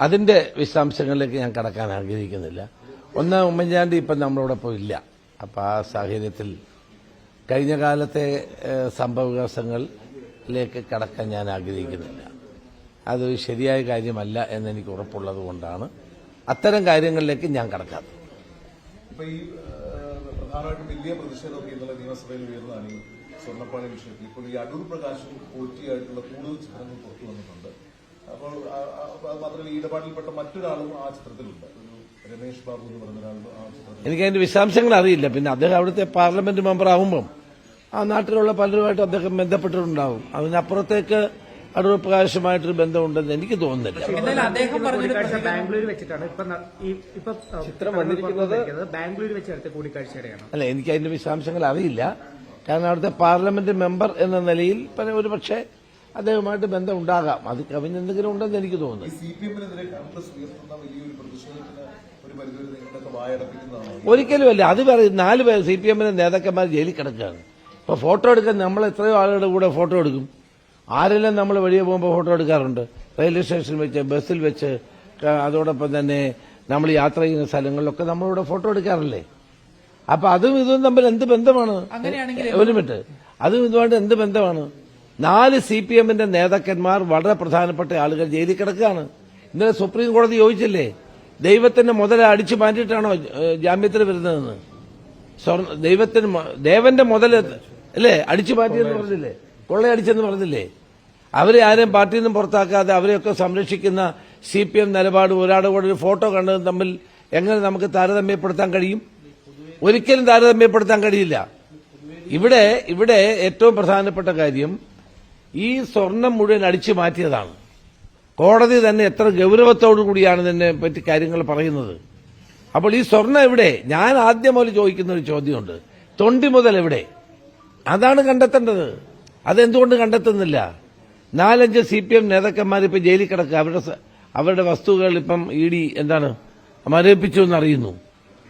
അതിന്റെ വിശദാംശങ്ങളിലേക്ക് ഞാൻ കടക്കാൻ ആഗ്രഹിക്കുന്നില്ല. ഒന്ന് ഉമ്മൻചാണ്ടി ഇപ്പം നമ്മളോടൊപ്പം ഇല്ല അപ്പം ആ സാഹചര്യത്തിൽ കഴിഞ്ഞ കാലത്തെ സംഭവവികാസങ്ങളിലേക്ക് കടക്കാൻ ഞാൻ ആഗ്രഹിക്കുന്നില്ല. അത് ശരിയായ കാര്യമല്ല എന്നെനിക്ക് ഉറപ്പുള്ളത് കൊണ്ടാണ് അത്തരം കാര്യങ്ങളിലേക്ക് ഞാൻ കടക്കാത്തത്. വലിയ പ്രതിഷേധമൊക്കെ സ്വർണപ്പാളി വിഷയത്തിൽ. ഇപ്പോൾ ഈ അടൂർ പ്രകാശും പോറ്റിയായിട്ടുള്ള കൂടുതൽ ചിത്രങ്ങൾ പുറത്തു വന്നിട്ടുണ്ട്. അപ്പോൾ മാത്രമല്ല ഇടപാടിൽപ്പെട്ട മറ്റൊരാളും ആ ചിത്രത്തിലുണ്ട്. രമേശ് രമേഷ് ബാബു എന്ന് പറഞ്ഞ ഒരാളും ആ ചിത്രത്തിൽ എനിക്ക് അതിന്റെ വിശദാംശങ്ങൾ അറിയില്ല. പിന്നെ അദ്ദേഹം അവിടുത്തെ പാർലമെന്റ് മെമ്പർ ആകുമ്പം ആ നാട്ടിലുള്ള പലരുമായിട്ട് അദ്ദേഹം ബന്ധപ്പെട്ടിട്ടുണ്ടാവും. അതിനപ്പുറത്തേക്ക് അടൂർ പ്രകാശമായിട്ടൊരു ബന്ധമുണ്ടെന്ന് എനിക്ക് തോന്നുന്നില്ല. ബാംഗ്ലൂർ വെച്ചിട്ടാണ്. ഇപ്പൊ ഈ ഇപ്പൊ ചിത്രം വന്നിരിക്കുന്നത് ബാംഗ്ലൂർ വെച്ച് നടത്തിയ കൂടിക്കാഴ്ചയുടെയാണ്. അല്ല എനിക്ക് അതിന്റെ വിശദാംശങ്ങൾ അറിയില്ല. കാരണം അവിടുത്തെ പാർലമെന്റ് മെമ്പർ എന്ന നിലയിൽ പല ഒരു പക്ഷേ അദ്ദേഹവുമായിട്ട് ബന്ധം ഉണ്ടാകാം അത് കവിഞ്ഞെന്തെങ്കിലും ഉണ്ടെന്ന് എനിക്ക് തോന്നുന്നു. ഒരിക്കലും അല്ല. അത് പറയും നാല് പേർ സി പി എമ്മിന്റെ നേതാക്കന്മാർ ജയിലിൽ കിടക്കുകയാണ്. ഇപ്പൊ ഫോട്ടോ എടുക്കാൻ നമ്മൾ എത്രയോ ആളുകളുടെ കൂടെ ഫോട്ടോ എടുക്കും. ആരെല്ലാം നമ്മൾ വഴിയെ പോകുമ്പോൾ ഫോട്ടോ എടുക്കാറുണ്ട്. റെയിൽവേ സ്റ്റേഷനിൽ വെച്ച് ബസ്സിൽ വെച്ച് അതോടൊപ്പം തന്നെ നമ്മൾ യാത്ര ചെയ്യുന്ന സ്ഥലങ്ങളിലൊക്കെ നമ്മളിവിടെ ഫോട്ടോ എടുക്കാറില്ലേ? അപ്പൊ അതും ഇതും തമ്മിൽ എന്ത് ബന്ധമാണ്? അങ്ങനെയാണെങ്കിൽ ഒരു മിനിറ്റ്. അതും ഇതുമായിട്ട് എന്ത് ബന്ധമാണ്? നാല് സി പി എമ്മിന്റെ നേതാക്കന്മാർ വളരെ പ്രധാനപ്പെട്ട ആളുകൾ ജയിലിൽ കിടക്കുകയാണ്. ഇന്നലെ സുപ്രീം കോടതി ചോദിച്ചില്ലേ ദൈവത്തിന്റെ മുതല അടിച്ചു മാറ്റിയിട്ടാണോ ജാമ്യത്തിന് വരുന്നതെന്ന്? സ്വർണ ദൈവത്തിന് ദേവന്റെ മുതൽ അല്ലേ അടിച്ചു മാറ്റിയെന്ന് പറഞ്ഞില്ലേ? കൊള്ളയടിച്ചെന്ന് പറഞ്ഞില്ലേ? അവരെ ആരെയും പാർട്ടിയിൽ നിന്നും പുറത്താക്കാതെ അവരെയൊക്കെ സംരക്ഷിക്കുന്ന സി പി എം നിലപാട് ഒരാളുടെ കൂടെ ഒരു ഫോട്ടോ കണ്ടതും തമ്മിൽ എങ്ങനെ നമുക്ക് താരതമ്യപ്പെടുത്താൻ കഴിയും? ഒരിക്കലും താരതമ്യപ്പെടുത്താൻ കഴിയില്ല. ഇവിടെ ഇവിടെ ഏറ്റവും പ്രധാനപ്പെട്ട കാര്യം ഈ സ്വർണം മുഴുവൻ അടിച്ചു മാറ്റിയതാണ്. കോടതി തന്നെ എത്ര ഗൗരവത്തോടു കൂടിയാണ് ഇതിനെ പറ്റി കാര്യങ്ങൾ പറയുന്നത്. അപ്പോൾ ഈ സ്വർണം എവിടെ? ഞാൻ ആദ്യം മുതൽ ചോദിക്കുന്ന ഒരു ചോദ്യമുണ്ട്. തൊണ്ടി മുതൽ എവിടെ? അതാണ് കണ്ടെത്തേണ്ടത്. അതെന്തുകൊണ്ട് കണ്ടെത്തുന്നില്ല? നാലഞ്ച് സി പി എം നേതാക്കന്മാർ ഇപ്പം ജയിലിൽ കിടക്കുക. അവരുടെ അവരുടെ വസ്തുക്കൾ ഇപ്പം ഇ ഡി എന്താണ് മരവിപ്പിച്ചു എന്നറിയുന്നു.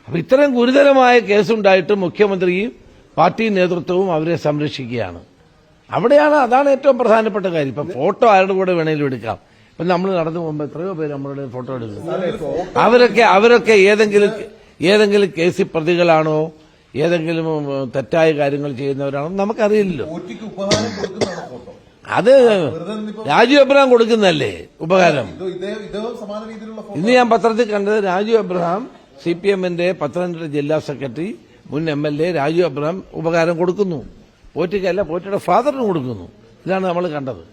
അപ്പൊ ഇത്രയും ഗുരുതരമായ കേസുണ്ടായിട്ട് മുഖ്യമന്ത്രിയും പാർട്ടി നേതൃത്വവും അവരെ സംരക്ഷിക്കുകയാണ്. അവിടെയാണ് അതാണ് ഏറ്റവും പ്രധാനപ്പെട്ട കാര്യം. ഇപ്പൊ ഫോട്ടോ ആരുടെ കൂടെ വേണേലും എടുക്കാം. ഇപ്പൊ നമ്മൾ നടന്നു പോകുമ്പോൾ എത്രയോ പേര് നമ്മളുടെ ഫോട്ടോ എടുക്കും അവരൊക്കെ അവരൊക്കെ ഏതെങ്കിലും ഏതെങ്കിലും കേസിൽ പ്രതികളാണോ? ഏതെങ്കിലും തെറ്റായ കാര്യങ്ങൾ ചെയ്യുന്നവരാണോ? നമുക്കറിയില്ലല്ലോ. അത് രാജു എബ്രഹാം കൊടുക്കുന്നല്ലേ ഉപകാരം? ഇന്ന് ഞാൻ പത്രത്തിൽ കണ്ടത് രാജു എബ്രഹാം സി പി എമ്മിന്റെ പത്തനംതിട്ട ജില്ലാ സെക്രട്ടറി മുൻ M L A Raju Abraham ഉപകാരം കൊടുക്കുന്നു. പോറ്റിക്കല്ല പോറ്റിയുടെ ഫാദറിന് കൊടുക്കുന്നു. ഇതാണ് നമ്മൾ കണ്ടത്.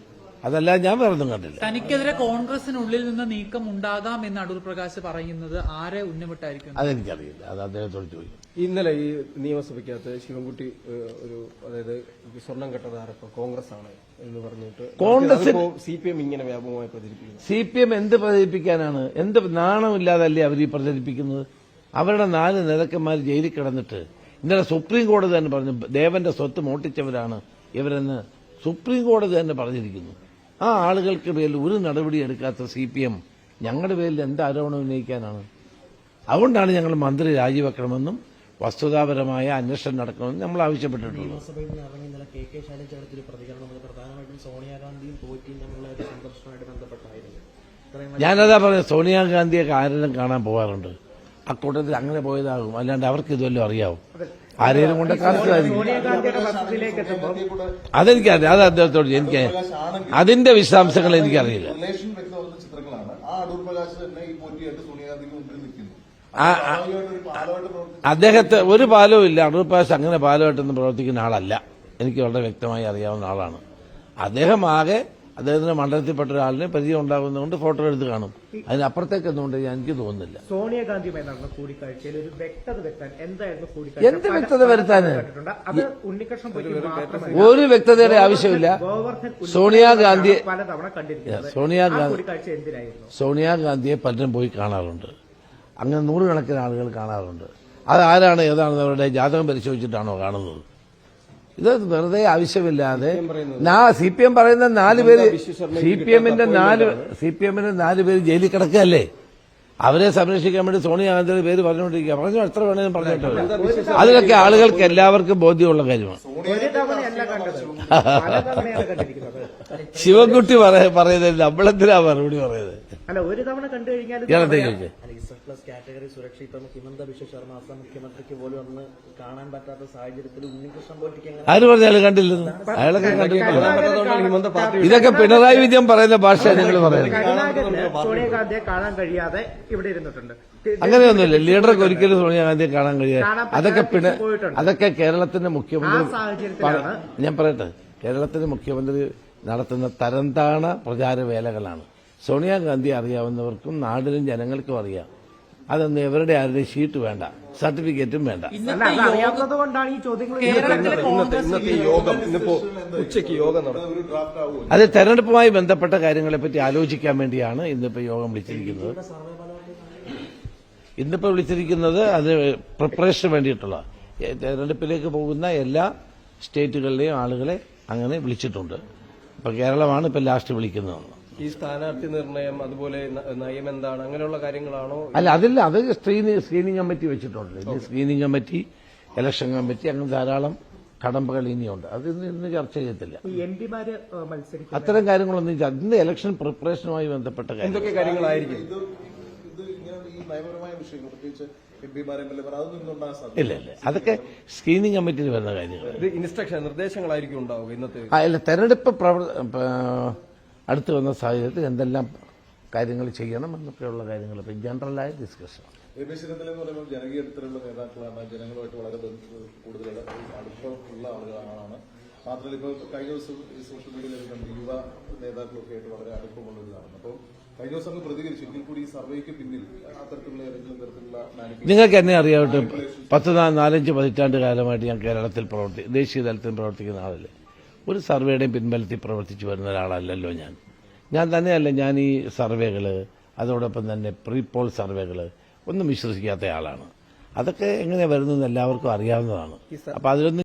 അതല്ല ഞാൻ വേറെ ഒന്നും കണ്ടില്ല. തനിക്കെതിരെ കോൺഗ്രസിനുള്ളിൽ നിന്ന് നീക്കം ഉണ്ടാകാം എന്ന് അടൂർ പ്രകാശ് പറയുന്നത് ആരെ ഉന്നമിട്ടായിരിക്കും? അതെനിക്കറിയില്ല. അത് അദ്ദേഹത്തോട് ചോദിക്കും. ഇന്നലെ ഈ നിയമസഭയ്ക്കകത്ത് ശിവൻകുട്ടി ഒരു അതായത് ഈ സ്വർണം കെട്ടതാരപ്പോ കോൺഗ്രസ് ആണ് എന്ന് പറഞ്ഞിട്ട് കോൺഗ്രസ് സി പി എം ഇങ്ങനെ വ്യാപകമായി പ്രചരിപ്പിക്കുന്നു. സി പി എം എന്ത് പ്രചരിപ്പിക്കാനാണ്? എന്ത് നാണമില്ലാതല്ലേ അവർ ഈ പ്രചരിപ്പിക്കുന്നത്? അവരുടെ നാല് നേതാക്കന്മാർ ജയിലിൽ കിടന്നിട്ട് ഇന്നലെ സുപ്രീം കോടതി തന്നെ പറഞ്ഞു ദേവന്റെ സ്വത്ത് മോട്ടിച്ചവരാണ് ഇവരെന്ന് സുപ്രീം കോടതി തന്നെ പറഞ്ഞിരിക്കുന്നു. ആ ആളുകൾക്ക് പേരിൽ ഒരു നടപടി എടുക്കാത്ത സി പി എം ഞങ്ങളുടെ പേരിൽ എന്ത് ആരോപണം ഉന്നയിക്കാനാണ്? അതുകൊണ്ടാണ് ഞങ്ങൾ മന്ത്രി രാജിവെക്കണമെന്നും വസ്തുതാപരമായ അന്വേഷണം നടക്കണമെന്നും നമ്മൾ ആവശ്യപ്പെട്ടിട്ടുള്ളത്. നിയമസഭയിൽ നിന്ന് ഇറങ്ങി ഇന്നലെ കെ കെ ശൈലജ നടത്തിയൊരു പ്രതികരണം അത് പ്രധാനമായിട്ടും സോണിയാഗാന്ധിയും പോറ്റിയും തമ്മിലുള്ള ഒരു സംഘർഷവുമായിട്ട് ബന്ധപ്പെട്ടായിരുന്നു. ഇത്രയും ഞാനതാ പറഞ്ഞത് സോണിയാഗാന്ധിയൊക്കെ ആരെല്ലാം കാണാൻ പോകാറുണ്ട്? അക്കൂട്ടത്തിൽ അങ്ങനെ പോയതാകും. അല്ലാണ്ട് അവർക്ക് ഇതുവല്ലോ അറിയാവും. ആരെങ്കിലും കൊണ്ട് കാണിച്ചതായിരിക്കും അതെനിക്കറിയാം. അത് അദ്ദേഹത്തോട് എനിക്ക് അതിന്റെ വിശദാംശങ്ങൾ എനിക്കറിയില്ല. അദ്ദേഹത്തെ ഒരു പാലവും ഇല്ല. അടൂർ പ്രകാശ് അങ്ങനെ പാലമായിട്ടൊന്നും പ്രവർത്തിക്കുന്ന ആളല്ല. എനിക്ക് വളരെ വ്യക്തമായി അറിയാവുന്ന ആളാണ്. അദ്ദേഹം ആകെ അദ്ദേഹത്തിന്റെ മണ്ഡലത്തിൽപ്പെട്ട ഒരാളിന് പരിചയം ഉണ്ടാകുന്നതുകൊണ്ട് ഫോട്ടോ എടുത്ത് കാണും. അതിനപ്പുറത്തേക്കൊന്നും ഞാൻ എനിക്ക് തോന്നുന്നില്ല. സോണിയാഗാന്ധിയുമായി നടന്ന കൂടിക്കാഴ്ചയിൽ ഒരു വ്യക്തത വരുത്താൻ എന്തായിരുന്നു കൂടിക്കാഴ്ച? എന്ത് വ്യക്തത വരുത്താന്? അത് ഉണ്ണികൃഷ്ണൻ ഒരു വ്യക്തതയുടെ ആവശ്യമില്ല. സോണിയാഗാന്ധി പലതവണ കണ്ടിരിക്കുന്നത്. സോണിയാഗാന്ധി എന്തിനായിരുന്നു? സോണിയാഗാന്ധിയെ പലരും പോയി കാണാറുണ്ട്. അങ്ങനെ നൂറുകണക്കിന് ആളുകൾ കാണാറുണ്ട്. അത് ആരാണ് ഏതാണെന്ന് അവരുടെ ജാതകം പരിശോധിച്ചിട്ടാണോ കാണുന്നത്? ഇത് വെറുതെ ആവശ്യമില്ലാതെ സി പി എം പറയുന്ന നാല് പേര് സി പി എമ്മിന്റെ നാല് സി പി എമ്മിന്റെ നാല് പേര് ജയിലിൽ കിടക്കുകയല്ലേ? അവരെ സംരക്ഷിക്കാൻ വേണ്ടി സോണിയാഗാന്ധിയുടെ പേര് പറഞ്ഞുകൊണ്ടിരിക്കുക. പറഞ്ഞു എത്ര വേണേലും പറഞ്ഞിട്ടില്ല അതിലൊക്കെ ആളുകൾക്ക് എല്ലാവർക്കും ബോധ്യമുള്ള കാര്യമാണ്. ശിവൻകുട്ടി പറയ- പറയുന്നത് നമ്മളെന്തിനാ മറുപടി പറയുന്നത്? അല്ല ഒരു തവണ കണ്ടു കഴിഞ്ഞാൽ പ്ലസ് കാറ്റഗറി സുരക്ഷ ഇപ്പം ഹിമന്ത ബിശ്വ ശർമ്മ അസം മുഖ്യമന്ത്രിക്ക് പോലും അന്ന് കാണാൻ പറ്റാത്ത സാഹചര്യത്തിൽ ഉണ്ണികൃഷ്ണൻ പോറ്റിക്ക് ആര് പറഞ്ഞാലും കണ്ടില്ലെന്ന്. അയാളൊക്കെ ഇതൊക്കെ പിണറായി വിജയൻ പറയുന്ന ഭാഷ നിങ്ങൾ സോണിയാഗാന്ധിയെ കാണാൻ കഴിയാതെ ഇവിടെ ഇരുന്നിട്ടുണ്ട്. അങ്ങനെയൊന്നുമില്ല. ലീഡർക്ക് ഒരിക്കലും സോണിയാഗാന്ധിയെ കാണാൻ കഴിയാതെ. അതൊക്കെ. അതൊക്കെ കേരളത്തിന്റെ മുഖ്യമന്ത്രി ഞാൻ പറയട്ടെ. കേരളത്തിന്റെ മുഖ്യമന്ത്രി നടത്തുന്ന തരംതാണ പ്രചാര വേലകളാണ്. സോണിയാഗാന്ധി അറിയാവുന്നവർക്കും നാടിനും ജനങ്ങൾക്കും അറിയാം. അതൊന്നും ഇവരുടെ ആരുടെയും ഷീറ്റ് വേണ്ട. സർട്ടിഫിക്കറ്റും വേണ്ട. അത് യോഗം അറിയാവുന്നത് കൊണ്ടാണ് ഈ ചോദ്യങ്ങൾ കേരളത്തിലെ കോൺഗ്രസ് ഇന്നത്തെ യോഗം ഇന്നിപ്പോ ഉച്ചയ്ക്ക് യോഗം നടക്കും ഒരു ഡ്രാഫ്റ്റ് ആവുമോ അത് തെരഞ്ഞെടുപ്പുമായി ബന്ധപ്പെട്ട കാര്യങ്ങളെ പറ്റി ആലോചിക്കാൻ വേണ്ടിയാണ് ഇന്നിപ്പോ യോഗം വിളിച്ചിരിക്കുന്നത്. ഇന്നിപ്പോ വിളിച്ചിരിക്കുന്നത് അത് പ്രിപ്പറേഷന് വേണ്ടിയിട്ടുള്ള തെരഞ്ഞെടുപ്പിലേക്ക് പോകുന്ന എല്ലാ സ്റ്റേറ്റുകളിലെയും ആളുകളെ അങ്ങനെ വിളിച്ചിട്ടുണ്ട്. ഇപ്പൊ കേരളമാണ് ഇപ്പൊ ലാസ്റ്റ് വിളിക്കുന്നത് ഈ സ്ഥാനാർത്ഥി നിർണയം അതുപോലെ നയം എന്താണ്? അങ്ങനെയുള്ള കാര്യങ്ങളാണോ? അല്ല അതില്ല അത് സ്ക്രീനിങ് സ്ക്രീനിങ് കമ്മിറ്റി വെച്ചിട്ടുണ്ട്. ഇനി സ്ക്രീനിങ് കമ്മിറ്റി ഇലക്ഷൻ കമ്മിറ്റി അങ്ങനെ ധാരാളം കടമ്പകൾ ഇനിയുണ്ട്. അത് ഇന്ന് ഇന്ന് ചർച്ച ചെയ്യത്തില്ല. എം പിമാര് മത്സരിക്കും അത്തരം കാര്യങ്ങളൊന്നും ഇന്ന് ഇലക്ഷൻ പ്രിപ്പറേഷനുമായി ബന്ധപ്പെട്ട എന്തൊക്കെ കാര്യങ്ങളായിരിക്കും? ഇല്ല ഇല്ല. അതൊക്കെ സ്ക്രീനിങ് കമ്മിറ്റിയിൽ വരുന്ന കാര്യങ്ങൾ ഇൻസ്ട്രക്ഷൻ നിർദ്ദേശങ്ങളായിരിക്കും ഉണ്ടാവുക ഇന്നത്തെ അല്ല ഇല്ല തെരഞ്ഞെടുപ്പ് അടുത്ത് വന്ന സാഹചര്യത്തിൽ എന്തെല്ലാം കാര്യങ്ങൾ ചെയ്യണം എന്നൊക്കെയുള്ള കാര്യങ്ങൾ. ഇപ്പം ജനറലായ ഡിസ്കഷൻ എന്ന് പറയുമ്പോൾ ജനകീയ നേതാക്കളാണ്. ജനങ്ങളുമായിട്ട് വളരെ കൂടുതൽ അടുപ്പമുള്ള ആളുകളാണ്. മാത്രമല്ല ഇപ്പോൾ കഴിഞ്ഞ ദിവസം ഈ സോഷ്യൽ മീഡിയയിൽ കണ്ട് യുവ നേതാക്കളൊക്കെ ആയിട്ട് വളരെ അടുപ്പമുള്ളതാണ് അപ്പോൾ കഴിഞ്ഞ ദിവസം അങ്ങ് പ്രതികരിച്ചു. എങ്കിൽ കൂടി ഈ സർവേക്ക് പിന്നിൽ അത്തരത്തിലുള്ള ഏതെങ്കിലും തരത്തിലുള്ള നിങ്ങൾക്ക് എന്നെ അറിയാവട്ടെ പത്ത് നാലഞ്ച് പതിറ്റാണ്ട് കാലമായിട്ട് ഞാൻ കേരളത്തിൽ പ്രവർത്തി ദേശീയ തലത്തിൽ പ്രവർത്തിക്കുന്ന ആളല്ലേ? ഒരു സർവേയുടെയും പിൻബലത്തിൽ പ്രവർത്തിച്ചു വരുന്ന ഒരാളല്ലല്ലോ ഞാൻ. ഞാൻ തന്നെയല്ല ഞാൻ ഈ സർവേകൾ അതോടൊപ്പം തന്നെ പ്രീ പോൾ സർവേകൾ ഒന്നും വിശ്വസിക്കാത്ത ആളാണ്. അതൊക്കെ എങ്ങനെ വരുന്നതെന്ന് എല്ലാവർക്കും അറിയാവുന്നതാണ്. അപ്പൊ അതിലൊന്നും